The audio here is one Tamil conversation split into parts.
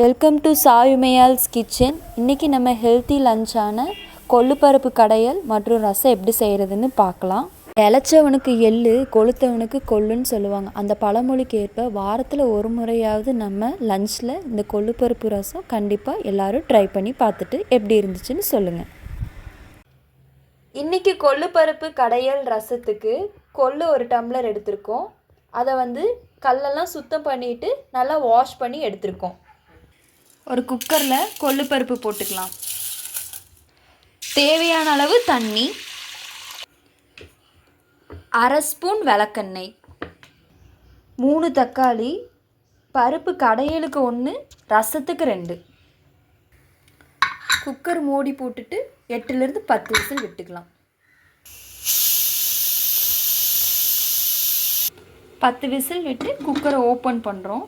வெல்கம் டு சாயுமையால்ஸ் கிச்சன் இன்றைக்கி நம்ம ஹெல்த்தி லஞ்சான கொள்ளுப்பருப்பு கடையல் மற்றும் ரசம் எப்படி செய்கிறதுன்னு பார்க்கலாம். இளைச்சவனுக்கு எள்ளு கொளுத்தவனுக்கு கொள்ளுன்னு சொல்லுவாங்க. அந்த பழமொழிக்கு ஏற்ப வாரத்தில் ஒரு முறையாவது நம்ம லஞ்சில் இந்த கொள்ளுப்பருப்பு ரசம் கண்டிப்பாக எல்லோரும் ட்ரை பண்ணி பார்த்துட்டு எப்படி இருந்துச்சுன்னு சொல்லுங்கள் இன்றைக்கி கொள்ளுப்பருப்பு கடையல் ரசத்துக்கு கொள்ளு ஒரு டம்ளர் எடுத்திருக்கோம். அதை வந்து கல்லெல்லாம் சுத்தம் பண்ணிட்டு நல்லா வாஷ் பண்ணி எடுத்திருக்கோம். ஒரு குக்கரில் கொள்ளு பருப்பு போட்டுக்கலாம். தேவையான அளவு தண்ணி. அரை ஸ்பூன் விளக்கெண்ணெய். மூணு தக்காளி. பருப்பு கடையலுக்கு ஒன்று ரசத்துக்கு ரெண்டு. குக்கர் மூடி போட்டுட்டு எட்டுலேருந்து பத்து விசில் விட்டுக்கலாம். பத்து விசில் விட்டு குக்கரை ஓப்பன் பண்ணுறோம்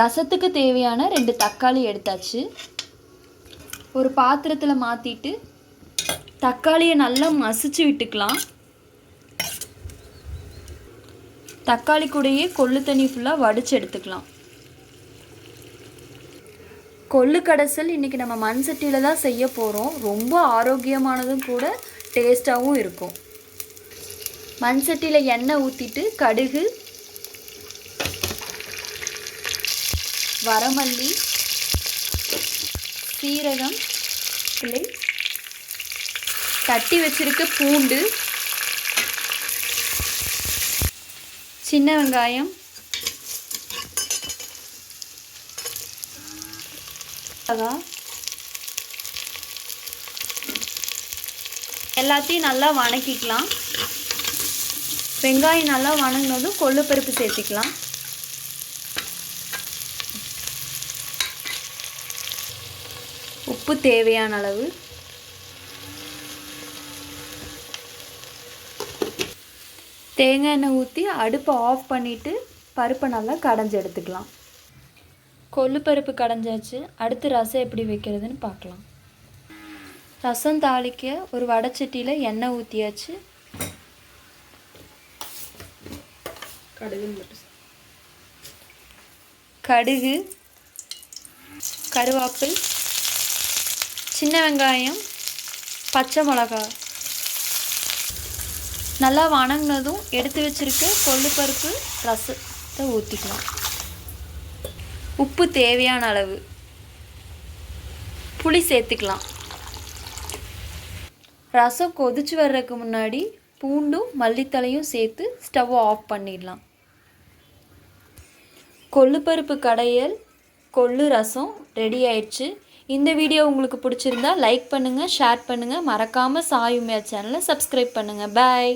ரசத்துக்கு தேவையான ரெண்டு தக்காளி எடுத்தாச்சு. ஒரு பாத்திரத்தில் மாற்றிட்டு தக்காளியை நல்லா மசிச்சு விட்டுக்கலாம். தக்காளி கூடயே கொள்ளு தண்ணி ஃபுல்லாக வடித்து எடுத்துக்கலாம். கொள்ளு கடைசல் இன்றைக்கி நம்ம மண் சட்டியில் தான் செய்ய போகிறோம் ரொம்ப ஆரோக்கியமானதும் கூட டேஸ்ட்டாகவும் இருக்கும். மண் சட்டியில் எண்ணெய் ஊற்றிட்டு கடுகு வரமல்லி சீரகம் இல்லை தட்டி வச்சிருக்க பூண்டு சின்ன வெங்காயம் எல்லாத்தையும் நல்லா வணக்கிக்கலாம். வெங்காயம் நல்லா வணங்கினதும் கொள்ளுப்பருப்பு சேர்த்திக்கலாம். உப்பு தேவையான அளவு. தேங்காய் எண்ணெய் ஊற்றி அடுப்பை ஆஃப் பண்ணிவிட்டு பருப்பை நல்லா கடைஞ்சி எடுத்துக்கலாம். கொள்ளு பருப்பு கடைஞ்சாச்சு. அடுத்து ரசம் எப்படி வைக்கிறதுன்னு பார்க்கலாம். ரசம் தாளிக்க ஒரு வடைச்சட்டியில் எண்ணெய் ஊற்றியாச்சு கடுகு கருவேப்பில் சின்ன வெங்காயம் பச்சை மிளகா. நல்லா வணங்கினதும் எடுத்து வச்சுருக்க கொள்ளுப்பருப்பு ரசத்தை ஊற்றிக்கலாம் உப்பு தேவையான அளவு. புளி சேர்த்துக்கலாம். ரசம் கொதிச்சு வர்றதுக்கு முன்னாடி பூண்டும் மல்லித்தலையும் சேர்த்து ஸ்டவ்வை ஆஃப் பண்ணிடலாம். கொள்ளுப்பருப்பு கடையல் கொள்ளு ரசம் ரெடி ஆயிடுச்சு. இந்த வீடியோ உங்களுக்கு பிடிச்சிருந்தா லைக் பண்ணுங்கள் ஷேர் பண்ணுங்கள் மறக்காமல் சாயுமையா சேனலை சப்ஸ்கிரைப் பண்ணுங்கள் பாய்